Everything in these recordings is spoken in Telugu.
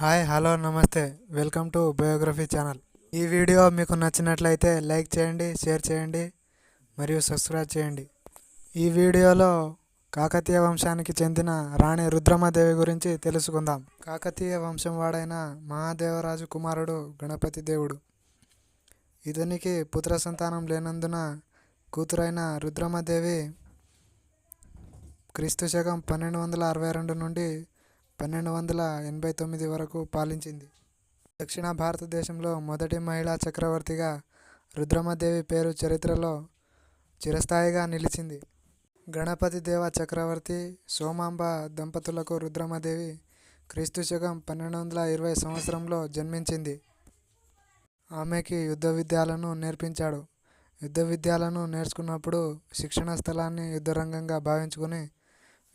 హాయ్ హలో నమస్తే. Welcome to biography channel. ఈ వీడియో మీకు నచ్చినట్లయితే లైక్ చేయండి షేర్ చేయండి మరియు సబ్స్క్రైబ్ చేయండి. ఈ వీడియోలో కాకతీయ వంశానికి చెందిన రాణి రుద్రమదేవి గురించి తెలుసుకుందాం. కాకతీయ వంశం వాడైన మహాదేవరాజు కుమారుడు గణపతి దేవుడు. ఇతనికి పుత్ర సంతానం లేనందున కూతురైన రుద్రమదేవి క్రీస్తు శకం పన్నెండు వందల అరవై రెండు నుండి పన్నెండు వందల ఎనభై తొమ్మిది వరకు పాలించింది. దక్షిణ భారతదేశంలో మొదటి మహిళా చక్రవర్తిగా రుద్రమదేవి పేరు చరిత్రలో చిరస్థాయిగా నిలిచింది. గణపతి దేవ చక్రవర్తి సోమాంబ దంపతులకు రుద్రమదేవి క్రీస్తు శకం పన్నెండు వందల ఇరవై సంవత్సరంలో జన్మించింది. ఆమెకి యుద్ధ విద్యలను నేర్పించాడు. యుద్ధ విద్యలను నేర్చుకున్నప్పుడు శిక్షణ స్థలాన్ని యుద్ధరంగంగా భావించుకుని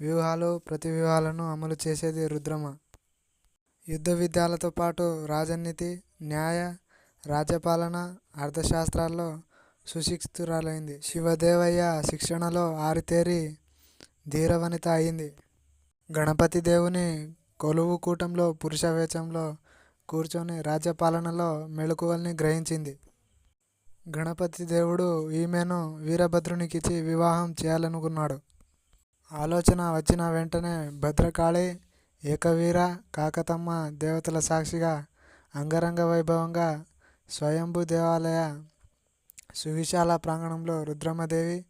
వ్యూహాలు ప్రతివ్యూహాలను అమలు చేసేది రుద్రమ. యుద్ధ విద్యాలతో పాటు రాజనీతి న్యాయ రాజ్యపాలన అర్థశాస్త్రాల్లో సుశిక్షితురాలైంది. శివదేవయ్య శిక్షణలో ఆరితేరి ధీరవనిత అయింది. గణపతి దేవుని కొలువు కూటంలో పురుషవేచంలో కూర్చొని రాజ్యపాలనలో మెళకువల్ని గ్రహించింది. గణపతి దేవుడు ఈమెను వీరభద్రునికిచ్చి వివాహం చేయాలనుకున్నాడు. ఆలోచన వచ్చిన వెంటనే భద్రకాళి ఏకవీర కాకతమ్మ దేవతల సాక్షిగా అంగరంగ వైభవంగా స్వయంభూ దేవాలయ సువిశాల ప్రాంగణంలో రుద్రమదేవి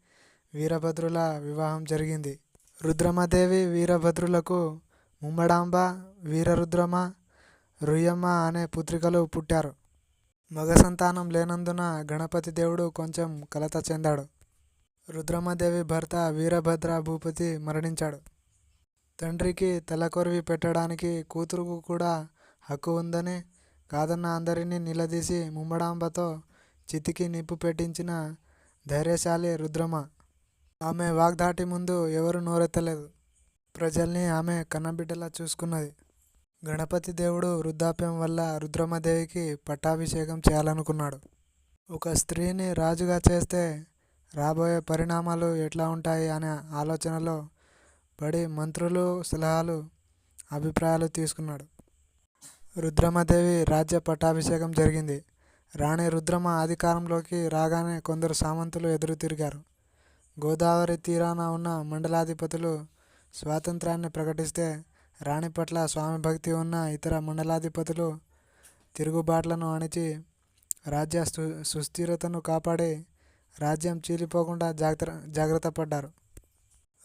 వీరభద్రుల వివాహం జరిగింది. రుద్రమదేవి వీరభద్రులకు ముమ్మడాంబ వీరరుద్రమ రుయ్యమ్మ అనే పుత్రికలు పుట్టారు. మగ సంతానం లేనందున గణపతి దేవుడు కొంచెం కలత చెందాడు. రుద్రమదేవి భర్త వీరభద్ర భూపతి మరణించాడు. తండ్రికి తలకొరివి పెట్టడానికి కూతురుకు కూడా హక్కు ఉందని కాదన్న అందరినీ నిలదీసి ముమ్మడాంబతో చితికి నిప్పు పెట్టించిన ధైర్యశాలి రుద్రమ. ఆమె వాగ్దాటి ముందు ఎవరు నోరెత్తలేదు. ప్రజల్ని ఆమె కన్నబిడ్డలా చూసుకున్నది. గణపతి దేవుడు వృద్ధాప్యం వల్ల రుద్రమదేవికి పట్టాభిషేకం చేయాలనుకున్నాడు. ఒక స్త్రీని రాజుగా చేస్తే రాబోయే పరిణామాలు ఎట్లా ఉంటాయి అనే ఆలోచనలో పడి మంత్రులు సలహాలు అభిప్రాయాలు తీసుకున్నాడు. రుద్రమదేవి రాజ్య పట్టాభిషేకం జరిగింది. రాణి రుద్రమ అధికారంలోకి రాగానే కొందరు సామంతులు ఎదురు తిరిగారు. గోదావరి తీరాన ఉన్న మండలాధిపతులు స్వాతంత్రాన్ని ప్రకటిస్తే రాణి పట్ల స్వామి భక్తి ఉన్న ఇతర మండలాధిపతులు తిరుగుబాట్లను అణిచి రాజ్య సు సుస్థిరతను కాపాడి రాజ్యం చీలిపోకుండా జాగ్రత్త జాగ్రత్త పడ్డారు.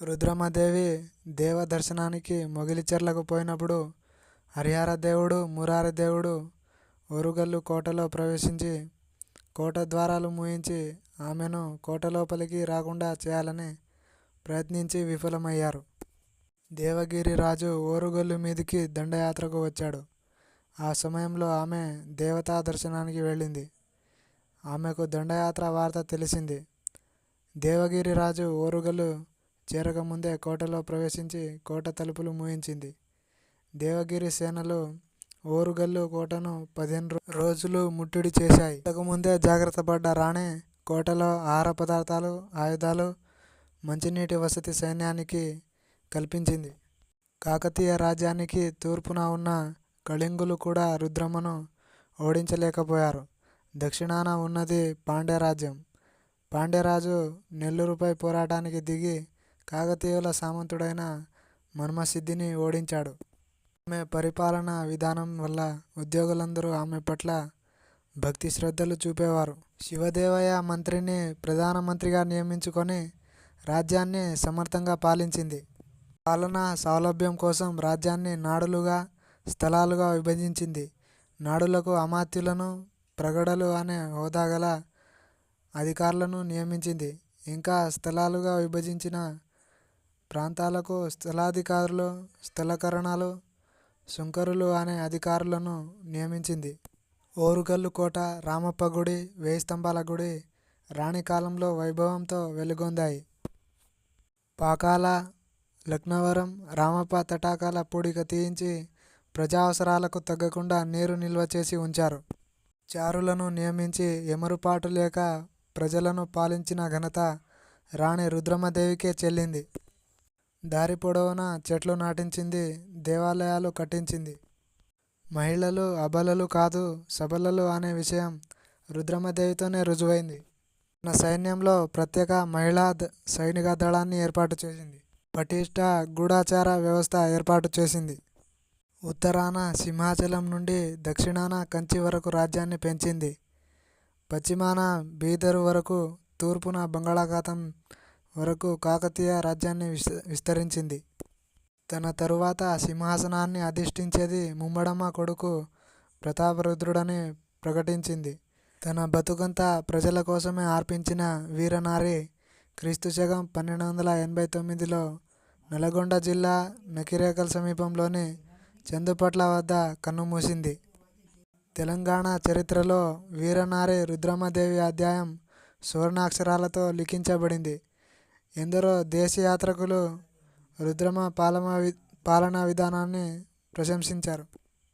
రుద్రమదేవి దేవ దర్శనానికి మొగిలిచెర్లకు పోయినప్పుడు హరిహర దేవుడు మురారి దేవుడు ఓరుగల్లు కోటలో ప్రవేశించి కోట ద్వారాలు మూయించి ఆమెను కోట లోపలికి రాకుండా చేయాలని ప్రయత్నించి విఫలమయ్యారు. దేవగిరి రాజు ఓరుగల్లు మీదికి దండయాత్రకు వచ్చాడు. ఆ సమయంలో ఆమె దేవతా దర్శనానికి వెళ్ళింది. ఆమెకు దండయాత్ర వార్త తెలిసింది. దేవగిరి రాజు ఓరుగల్లు చేరకముందే కోటలో ప్రవేశించి కోట తలుపులు మూయించింది. దేవగిరి సేనలు ఓరుగల్లు కోటను పదిహేను రోజులు ముట్టడి చేశాయి. ఇంతకుముందే జాగ్రత్త పడ్డ రాణి కోటలో ఆహార పదార్థాలు ఆయుధాలు మంచినీటి వసతి సైన్యానికి కల్పించింది. కాకతీయ రాజ్యానికి తూర్పున ఉన్న కళింగులు కూడా రుద్రమను ఓడించలేకపోయారు. దక్షిణాన ఉన్నది పాండ్యరాజ్యం. పాండ్యరాజు నెల్లూరుపై పోరాటానికి దిగి కాకతీయుల సామంతుడైన మన్మసిద్ధిని ఓడించాడు. ఆమె పరిపాలన విధానం వల్ల ఉద్యోగులందరూ ఆమె పట్ల భక్తి శ్రద్ధలు చూపేవారు. శివదేవయ్య మంత్రిని ప్రధానమంత్రిగా నియమించుకొని రాజ్యాన్ని సమర్థంగా పాలించింది. పాలన సౌలభ్యం కోసం రాజ్యాన్ని నాడులుగా స్థలాలుగా విభజించింది. నాడులకు అమాత్యులను ప్రగడలు అనే హోదా గల అధికారులను నియమించింది. ఇంకా స్థలాలుగా విభజించిన ప్రాంతాలకు స్థలాధికారులు స్థలకరణాలు శుంకరులు అనే అధికారులను నియమించింది. ఓరుగల్లు కోట రామప్ప గుడి వేయి స్తంభాల గుడి రాణి కాలంలో వైభవంతో వెలుగొందాయి. పాకాల లక్నవరం రామప్ప తటాకాల పూడిక తీయించి ప్రజా అవసరాలకు తగ్గకుండా నీరు నిల్వ చేసి ఉంచారు. చారులను నియమించి ఎమరుపాటు లేక ప్రజలను పాలించిన ఘనత రాణి రుద్రమదేవికే చెల్లింది. దారి పొడవునా చెట్లు నాటించింది దేవాలయాలు కట్టించింది. మహిళలు అబలలు కాదు సబలలు అనే విషయం రుద్రమదేవితోనే రుజువైంది. తన సైన్యంలో ప్రత్యేక మహిళా సైనిక దళాన్ని ఏర్పాటు చేసింది. పటిష్ట గూఢాచార వ్యవస్థ ఏర్పాటు చేసింది. ఉత్తరాన సింహాచలం నుండి దక్షిణాన కంచి వరకు రాజ్యాన్ని పెంచింది. పశ్చిమాన బీదరు వరకు తూర్పున బంగాళాఖాతం వరకు కాకతీయ రాజ్యాన్ని విస్ విస్తరించింది. తన తరువాత సింహాసనాన్ని అధిష్ఠించేది ముమ్మడమ్మ కొడుకు ప్రతాపరుద్రుడని ప్రకటించింది. తన బతుకంతా ప్రజల కోసమే ఆర్పించిన వీరనారి క్రీస్తు శకం పన్నెండు వందల ఎనభై తొమ్మిదిలో నల్గొండ జిల్లా నకిరేకల్ సమీపంలోని చందుపట్ల వద్ద కన్నుమూసింది. తెలంగాణ చరిత్రలో వీరనారి రుద్రమదేవి అధ్యాయం సువర్ణాక్షరాలతో లిఖించబడింది. ఎందరో దేశయాత్రకులు రుద్రమ పాలన పాలనా విధానాన్ని ప్రశంసించారు.